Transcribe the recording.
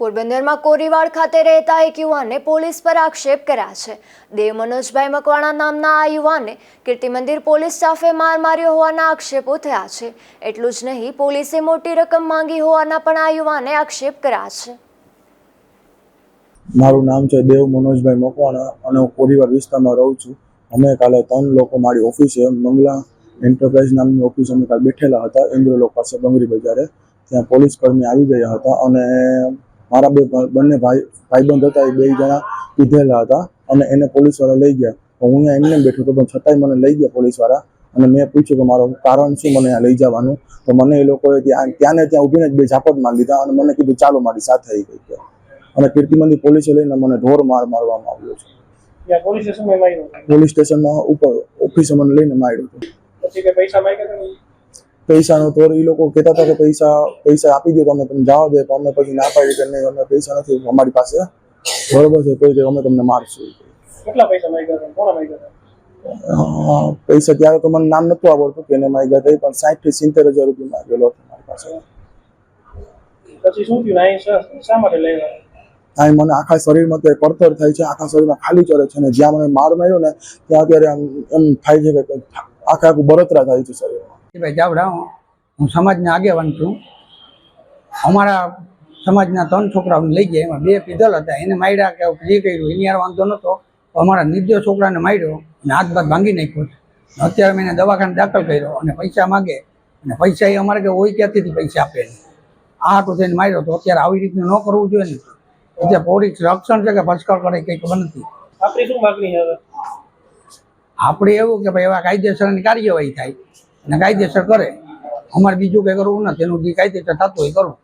પોરબંદરમાં કોરીવાડ ખાતે રહેતા એક યુવાનને પોલીસ પર આક્ષેપ કર્યા છે. દેવ મનોજભાઈ મકવાણા નામના આ યુવાને કીર્તિ મંદિર પોલીસ સ્ટાફે માર માર્યો હોવાના આક્ષેપો થયા છે. એટલું જ નહીં, પોલીસે મોટી રકમ માંગી હોવાના પણ આ યુવાને આક્ષેપ કર્યા છે. મારું નામ છે દેવ મનોજભાઈ મકવાણા અને હું કોરીવાર વિસ્તારમાં રહું છું. અમે કાલે ત્રણ લોકો મારી ઓફિસે, મંગલા એન્ટરપ્રાઇઝ નામની ઓફિસ અમે કાલે બેઠેલા હતા. ઇન્દ્રલોક પાસે બંગરી બજારે. ત્યાં પોલીસ કર્મી આવી ગયા હતા અને મારા બે બંને ભાઈ ભાઈબંધ હતા એ બે જણા કીધેલા હતા અને એને પોલીસવાળા લઈ ગયા. હું અહીંયા એમને બેઠો હતો પણ છતાંય મને લઈ ગયા પોલીસવાળા અને મેં પૂછ્યું કે મારું કારણ શું મને લઈ જવાનું? તો મને એ લોકોએ ત્યાં ત્યાં ને ત્યાં ઊભીને જ બે ઝાપટ મારી લીધા અને મને કીધું ચાલો મારી સાથે આવી ગઈ અને કીર્તિમંદિર પોલીસે લઈને મને ઢોર માર મારવામાં આવ્યો છે. પોલીસ સ્ટેશનમાં ઉપર ઓફિસે મને લઈને માર્યો હતો. પૈસા? પૈસાનો તો એ લોકો કહેતા હતા કે પૈસા પૈસા આપી દો તો અમે તમને જવા દે તો અમે પછી ના પાડી કે નહીં અમે પૈસા નથી અમારી પાસે બરોબર છે કોઈ કે અમે તમને મારશું. કેટલા પૈસા માંગ્યા પૈસા ત્યારે તો મને નામ નતું આવડતું કે એને માગ્યા હતા પણ સાઠથી સિત્તેર હજાર રૂપિયા માંગેલો હતો મારી પાસે. પછી શું થયું? અહીં શા શા માટે લઈ અહીં મને આખા શરીરમાં તે પડતર થાય છે આખા શરીરમાં ખાલી ચડે છે અને જ્યાં મને માર માર્યો ને ત્યાં અત્યારે આમ એમ થાય છે કે આખા આખું બળતરા થાય છે શરીરમાં. ભાઈ ચાવડા હું સમાજના આગેવાન છું. અમારા સમાજના ત્રણ છોકરાઓને લઈ ગયા. એમાં બે પીધલ હતા. એને માર્યા કે જે કર્યું એની યાર વાંધો નહોતો અમારા નિર્દોષ છોકરાને માર્યો અને હાથ બાદ ભાંગી નાખ્યો. અત્યારે મેં એને દવાખાને દાખલ કર્યો અને પૈસા માગે. અને પૈસા એ અમારે કે હોય ક્યાંથી પૈસા આપે આ તો થઈને માર્યો તો અત્યારે આવી રીતનું ન કરવું જોઈએ ને. એટલે પોલીસ રક્ષણ છે કે ભસકળ કરે કંઈ ખબર નથી. આપણી શું માગણી હવે? આપણે એવું કે ભાઈ એવા કાયદેસરની કાર્યવાહી થાય. અને કાયદેસર કરે. અમારે બીજું કંઈ કરવું નથી એનું જે કાયદેસર થતું હોય કરવું